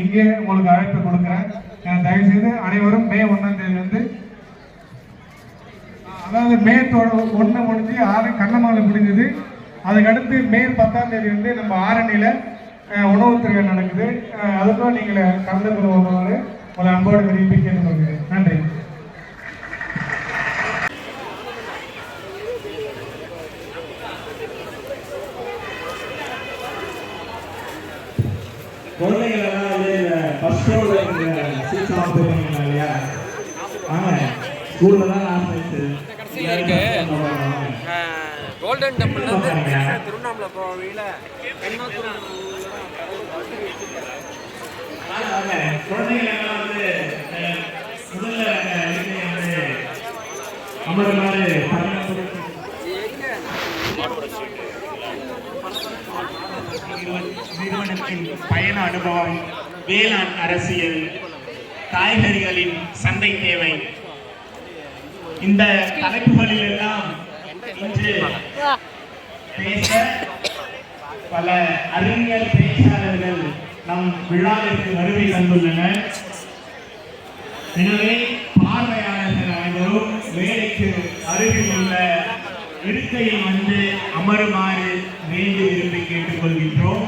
இங்கே உங்களுக்கு அழைப்பு கொடுக்குறேன். தயவுசெய்து அனைவரும் மே ஒன்றாம் தேதி வந்து அதாவது மே ஒன்று முடிஞ்சு ஆறு கண்ணமாலை முடிஞ்சது. அதுக்கடுத்து மே பத்தாம் தேதி வந்து நம்ம ஆரணியில் உணவு திருவிழா நடக்குது. அதுக்கும் நீங்கள் கலந்து கொள்வாரு உங்களை அன்போடு விரும்பி கேட்டுக்கொள்கிறேன் நன்றி குழந்தைகள் எல்லாம் வந்து இந்த ஃபர்ஸ்ட் ரோல இருக்கிற சீட்ஸ் எல்லாம் போய் பண்ணிக்கலாம் இல்லையா வாங்க. லாஸ்ட் இருக்கு. கோல்டன் டெம்பிள்லேருந்து திருவண்ணாமலை போகையில் குழந்தைகள் வந்து முதல்ல அமருமாறு நிறுவனத்தின் பயண அனுபவம் வேளாண் அரசியல். காய்கறிகளின் சந்தை தேவை. இந்த தலைப்புகளில் எல்லாம் இன்று பேச பல அறிஞர் பேச்சாளர்கள் நம் விழாவிற்கு வருகை தந்துள்ளனர். எனவே பார்வையாளர்கள் அனைவரும் மேடைக்கு அருகில் உள்ள இருக்கையில் வந்து அமருமாறு வேண்டி விரும்பி கேட்டுக்கொள்கின்றோம்.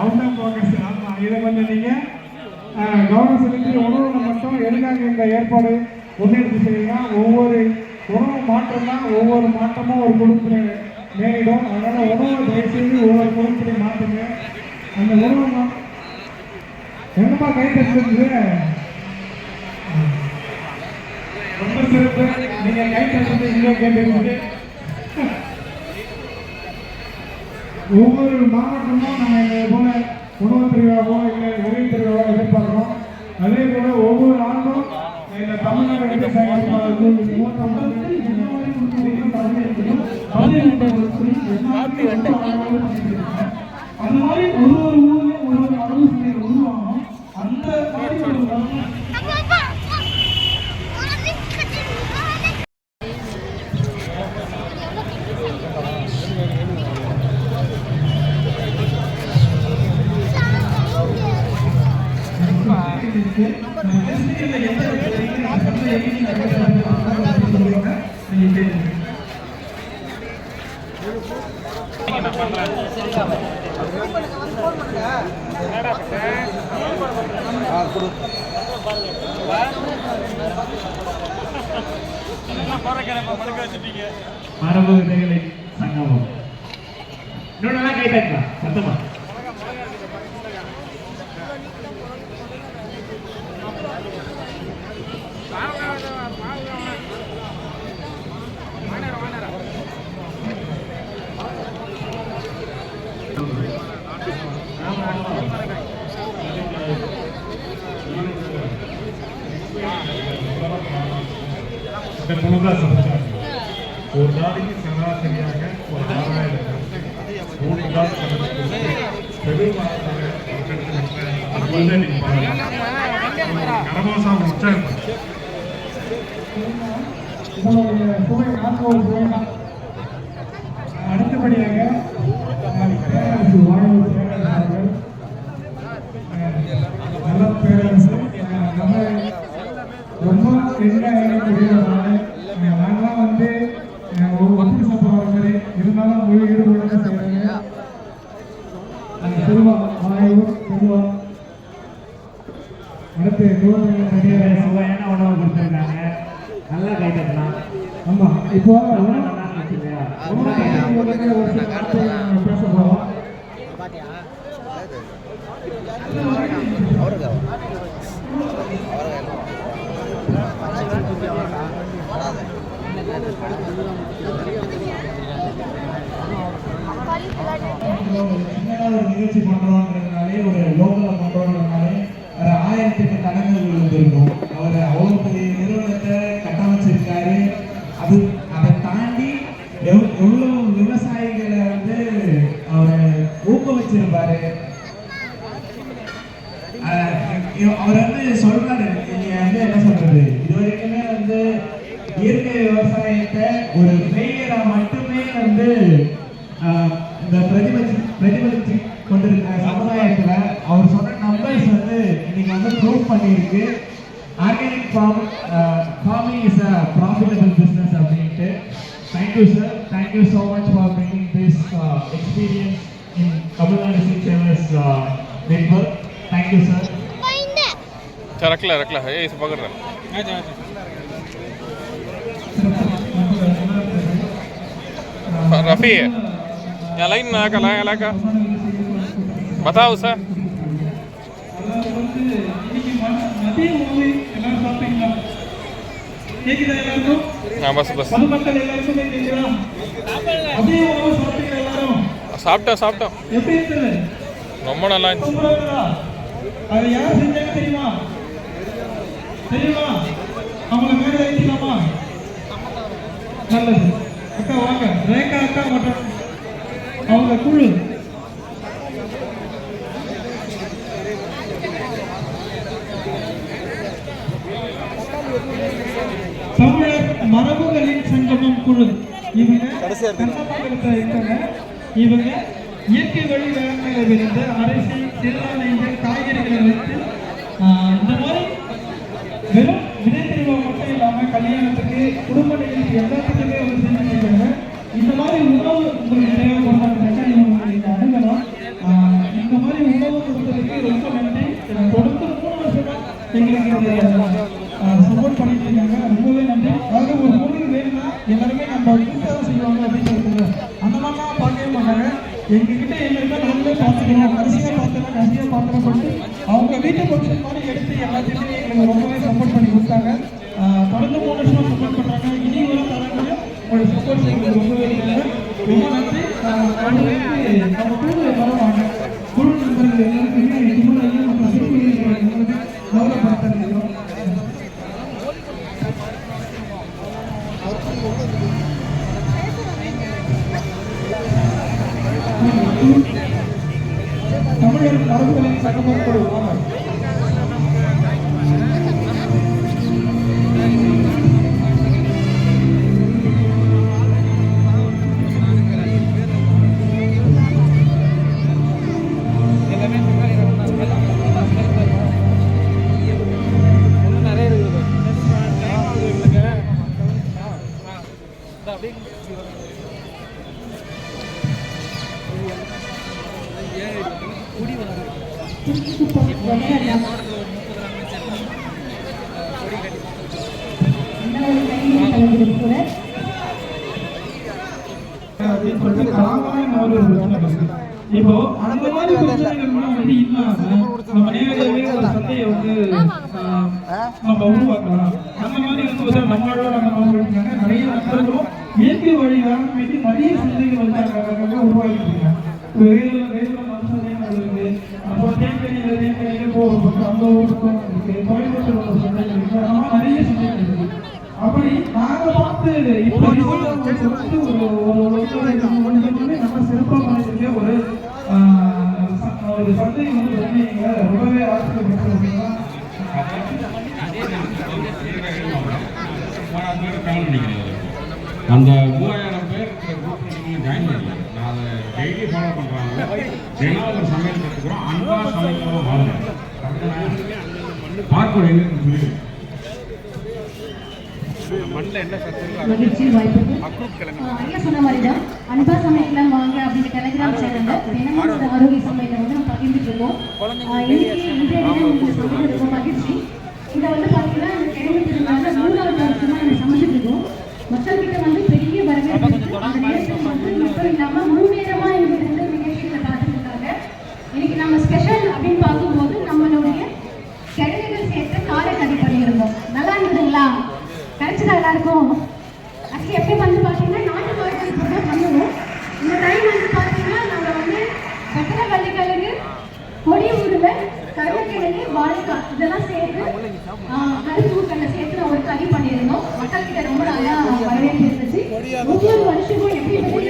அவுட் ஆஃப் ஃபோக்கஸ் ஆமாம் இதை வந்து நீங்கள் கவனம் செலுத்தி உணவுல மட்டும் எதுக்காக இந்த ஏற்பாடு முன்னெடுத்து செய்யலாம் ஒவ்வொரு உணவு மாற்றம் தான் ஒவ்வொரு மாற்றமும் ஒரு குடும்பத்தில் நேரிடும். அதனால் உணவு தயவுசெய்து ஒவ்வொரு குடும்பத்திலையும் மாற்றுங்க அந்த உணவு மா என்னப்பா கை தட்டுறது ரொம்ப சிறப்பு. நீங்கள் கை தட்டுறது இங்கே கேட்டு ஒவ்வொரு மாவட்டமும் நாங்கள் இதை போல உணவு திருவிழாவோ இல்லை உதவி திருவிழாவோ எதிர்பார்க்கிறோம். அதே போல ஒவ்வொரு ஆண்டும் இந்த தமிழ்நாடு மரபு விதைகளை சங்கமம் இன்னொன்னு கை தட்டலாம் சத்தமா? இந்த குழுதான் சமைச்சாங்க ஒரு நாளைக்கு சராசரியாக ஒரு ஆறாயிரம் மூணு நாள் சமைச்சு பெருமாள் கரமாசா உற்சாகம் அடுத்தபடியாக பேரரசு வாழ்வு பேரரசு நல்ல பேரரசு நம்ம ரொம்ப எளிமையாகக்கூடியவரான நாங்களாம் வந்து அஹ், ஒரு ஒப்பி சாப்பிட்றவங்களே இருந்தாலும் முழு ஈடுபட செய்கிறாங்க செல்வா ஆய்வு செல்வா அடுத்து குழந்தைகள் தனியார் சுவையான உணவு கொடுத்துருக்காங்க நல்லா கை தட்டலாம் ஆமா இப்போ ரொம்ப நல்லா இருந்துச்சு இல்லையா ரொம்ப கை தட்டலாம். ஒரு சில வார்த்தைகள் நம்ம பேச போறோம். சின்னதா ஒரு நிகழ்ச்சி பண்றோம்ன்றதுனாலே ஒரு லோக்கல்ல பண்றோம்ன்றதுனாலே ஒரு ஆயிரத்துக்கு தடங்கள் இருந்திருக்கும் அவர் அவ்வளவு பெரிய நிறுவனத்தை கட்டமைச்சிருக்காரு அது அதை தாண்டி எவ் எவ்வளவு விவசாயிகளை வந்து அவர் ஊக்குவிச்சிருப்பாரு அஹ் இ- அவர் வந்து சொல்றாரு நீங்க வந்து என்ன சொல்றது இது வரைக்குமே வந்து இயற்கை விவசாயத்தை ஒரு ஃபெயிலியரா மட்டுமே வந்து இந்த பிரதிபதி பிரதிபலித்து கொண்டிருக்கிற சமுதாயத்தில் அவர் சொன்ன நம்பர்ஸ் வந்து இன்னைக்கு வந்து ப்ரூவ் பண்ணியிருக்கு. Organic farm farming is a profitable business அப்படின்ட்டு. Thank you sir thank you so much for bringing this experience in Tamil Nadu six network thank you sir ரக்கல ரக்கல ஏய் பக்கறேன் எல்லாருக்கும் हाँ बस बस பொதுமக்கள் எல்லாருக்குமே கேக்குதா மதிய உணவு சாப்பிட்டீங்களா எல்லாரும் சாப்பிட்டோம் சாப்பிட்டோம் எப்படி இருக்குது ரொம்ப நல்லா இருந்துச்சு அக்கா வாங்க ரேகா அக்கா மற்றும் அவங்க குழு. தமிழர் மரபுகளின் சங்கமம் குழு. இவங்க இவங்க இயற்கை வழி வேளாண்மையில இருந்து அரிசி சிறுதானியங்கள் காய்கறிகளை வைத்து இந்த மாதிரி வெறும் விதை தெரிவா மட்டும் இல்லாம கல்யாணத்துக்கு குடும்ப நிகழ்ச்சி எல்லாத்துக்குமே வந்து செஞ்சுட்டு இருக்காங்க இந்த மாதிரி உணவு உங்களுக்கு தேவைப்படுறாங்க இவங்க நீங்க அணுகலாம் ஆஹ், இந்த மாதிரி உணவு கொடுத்ததுக்கு ரொம்ப நன்றி எனக்கு தொடர்ந்து மூணு வருஷமா எங்களுக்கு சப்போர்ட் பண்ணிட்டு இருக்காங்க ரொம்பவே நன்றி அதாவது ஒரு பொருள் வேணும்னா எல்லாருமே நம்ம வீட்டாக செய்வாங்க அப்படின்னு சொல்லுவாங்க அந்த மாதிரிலாம் பார்க்கவே மாட்டாங்க எங்ககிட்ட எங்களுக்கு இருக்கா நம்மளே பார்த்துக்கணும் கடைசியாக பார்த்தோம்னா கடைசியாக பார்த்தோம்னு சொல்லிட்டு அவங்க வீட்டு ஃபங்க்ஷன் மாதிரி எடுத்து எல்லாத்தையுமே எங்களுக்கு ரொம்ப இப்போ அந்த மாதிரி பிரச்சனைகள்லாம் வந்து இல்லாம நம்ம நேரடியாகவே ஒரு சந்தையை வந்து நம்ம உருவாக்கலாம். அந்த மாதிரி வந்து நம்மளோட நம்ம நிறைய நண்பர்களும் இயற்கை வழியாக நிறைய சந்தைகள் வந்து உருவாக்கிட்டு இருக்காங்க வேலூர் வேலூர் மனசந்தைகள் இருக்கு அப்புறம் தேக்கடியில் தேக்கடியில் போகிறோம் அந்த ஊருக்கும் இருக்கு கோயம்புத்தூர் ஒரு சந்தைகள் இருக்கு அந்த மாதிரி நிறைய சந்தைகள் இருக்கு அப்படி நாங்க பார்த்து இப்போ வந்து ஒரு ஒரு ஒருத்தருமே நம்ம சிறப்பாக பண்ணிருக்க ஒரு ஆஹ், ச- ஒரு சந்தை வந்து சொன்னீங்க ரொம்பவே ஆச்சரியப்பட்டு அப்படின்னா மூவாயிரம் பேர் கல்யாணம் பண்ணிக்கிறேன் அந்த மூவாயிரம் பேர் ஜாயின் பண்ணல நான் அதை டெய்லி ஃபாலோ பண்ணுறாங்க தினம் ஒரு சமையல் கற்றுக்குறோம் அன்பாக சமைக்கிறோம் வாழ்றோம் பார்க்கணும் எங்களுக்கு சொல்லிடு மகிழ்ச்சி வாய்ப்புக்கு ஆஹ் ஐயா சொன்ன மாதிரி தான் அன்பா சமைக்கலாம் வாங்க அப்படின்னு டெலிகிராம் சேனல்ல தினமும் ஆரோக்கிய சமையலை வந்து நம்ம பகிர்ந்துட்டு இருக்கோம். ஆஹ் இன்னைக்கு இன்றைய தினம் உங்களுக்கு சமைக்கிறது ரொம்ப மகிழ்ச்சி இதை வந்து பார்த்தீங்கன்னா இந்த கிழமை திருநாள் மூணாவது வருஷமா நம்ம சமைச்சிட்டு இருக்கோம் மக்கள்கிட்ட வந்து பெரிய வரவேற்பு இருக்கு. அந்த நேரத்தில் வந்து மக்கள் இல்லாம முழு நேரமா எங்களுக்கு வந்து நிகழ்ச்சிகளை பார்த்துட்டு இருக்காங்க இன்னைக்கு நம்ம ஸ்பெஷல் அப்படின்னு பார்க்கும்போது நம்மளுடைய கிழங்குகள் சேர்த்து காலை கறி பண்ணியிருந்தோம் நல்லா இருந்ததுங்களா கிடைச்சதா எல்லாருக்கும் ஆக்சுவலி எப்படி வந்து பார்த்தீங்கன்னா நாட்டு கோழிகள் போட்டு தான் பண்ணுவோம் இந்த டைம் வந்து பார்த்தீங்கன்னா நம்ம வந்து வெத்தலை வள்ளிக்கிழங்கு கொடி உருவல் வாழைக்காய் இதெல்லாம் சேர்த்து ஊக்கல்ல சேர்த்து நான் ஒரு கறி பண்ணியிருந்தோம். மக்கள் கிட்ட ரொம்ப நல்லா வரவேற்பு இருந்துச்சு. ஒவ்வொரு வருஷமும் எப்படி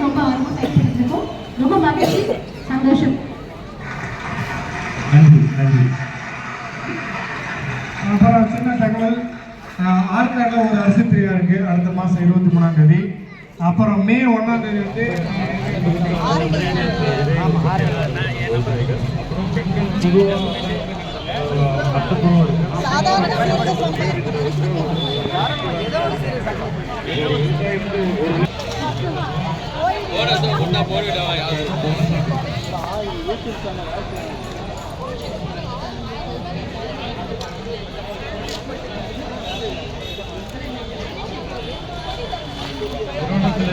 ரொம்ப ஆர்வம் ரொம்ப மகிழ்ச்சி. சந்தோஷம். நன்றி நன்றி. அப்புறம் சின்ன தகவல். ஆஹ் ஆற்காட்டில் ஒரு அரசு திருவிழா இருக்கு அடுத்த மாதம் இருபத்தி மூணாம் தேதி. அப்புறம் மே ஒன்றாம் தேதி வந்து திருவண்ணத்தில்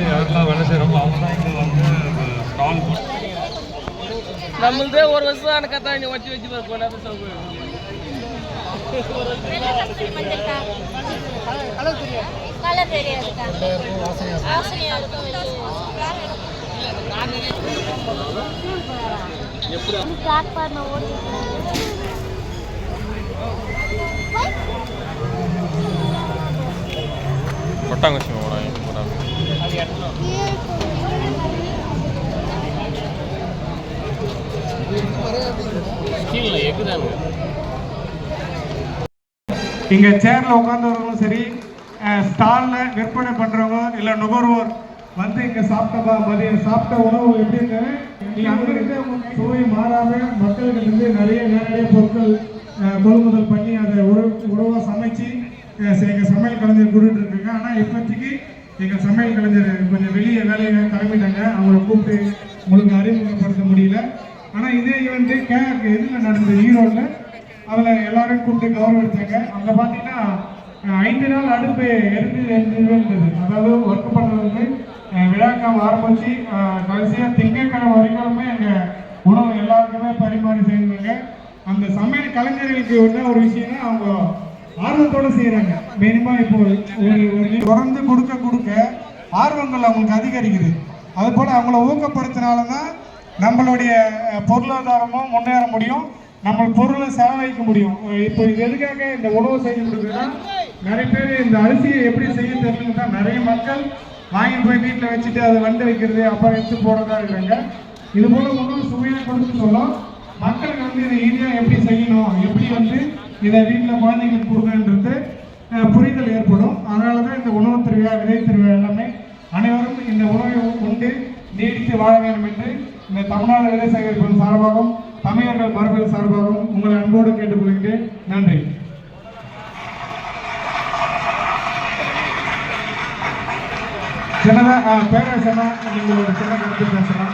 யாரெல்லாம் வேலை செய்கிறோமோ அவங்க தான் இங்கே வந்து ஸ்டால் நம்மளதே ஒரு வருஷம் அந்த கத்தாணி வச்சு வச்சு சொல்லுவோம் கலர் இருக்கும் இங்க சேர்ல உட்கார்ந்தவர்களும் சரி ஸ்டால்ல விற்பனை பண்றவங்க இல்ல நுகர்வோர் வந்து இங்க சாப்பிட்ட மதியம் சாப்பிட்ட உணவு எப்படி நீங்கள் நீங்க அங்க இருந்து சுவை மாறாம மக்களுக்கு இருந்து நிறைய நேரடிய பொருட்கள் கொள்முதல் பண்ணி அதை உணவு உணவாக சமைச்சு எங்கள் எங்க சமையல் கலைஞர் கொடுத்துட்டு இருக்காங்க. ஆனா இப்போதைக்கு எங்கள் சமையல் கலைஞர் கொஞ்சம் வெளியே வேலையை கிளம்பிட்டாங்க. அவங்களை கூப்பிட்டு உங்களுக்கு அறிமுகப்படுத்த முடியல. ஆனால் இதே வந்து கே இதில் நடந்தது ஈரோட்டில் அதில் எல்லாரும் கூப்பிட்டு கௌரவிச்சாங்க. அங்கே பார்த்தீங்கன்னா ஐந்து நாள் அடுப்பு எரிஞ்சு எரிஞ்சிருந்தது அதாவது ஒர்க் பண்ணுறது விழாக்காம் ஆரம்பித்து கடைசியாக திங்கக்கிழமை வரைக்குமே எங்கள் உணவு எல்லாருக்குமே பரிமாறி செய்வாங்க. அந்த சமையல் கலைஞர்களுக்கு வந்து ஒரு விஷயம்னா அவங்க ஆர்வத்தோடு செய்கிறாங்க மினிமம் இப்போ ஒரு தொடர்ந்து கொடுக்க கொடுக்க ஆர்வங்கள் அவங்களுக்கு அதிகரிக்குது. அதுபோல் அவங்கள ஊக்கப்படுத்தினால தான் நம்மளுடைய பொருளாதாரமும் முன்னேற முடியும். நம்ம பொருளை செலவழிக்க முடியும். இப்போ இது எதுக்காக இந்த உணவு செய்து கொடுக்குதுன்னா நிறைய பேர் இந்த அரிசியை எப்படி செய்ய தெரியலன்னு தான் நிறைய மக்கள் வாங்கி போய் வீட்டில் வச்சுட்டு அதை வண்டு வைக்கிறது அப்புறம் எடுத்து போடுறதா இருக்காங்க இது போல உணவு சுவையாக கொடுத்து சொல்லும் மக்களுக்கு வந்து இதை ஈஸியாக எப்படி செய்யணும்? எப்படி வந்து இதை வீட்டில் குழந்தைங்களுக்கு கொடுக்கணுன்றது புரிதல் ஏற்படும். அதனால தான் இந்த உணவு திருவிழா விதை திருவிழா எல்லாமே அனைவரும் இந்த உணவை உண்டு நீடித்து வாழ வேண்டும் என்று இந்த தமிழ்நாடு விதை சேகரிப்பின் சார்பாகவும் தமிழர்கள் மரபில் சார்பாகவும் உங்களை அன்போடு கேட்டுக்கொள்கிறேன். நன்றி. சின்னதா பேரரசனா நீங்கள் ஒரு சின்ன கருத்து பேசலாம்.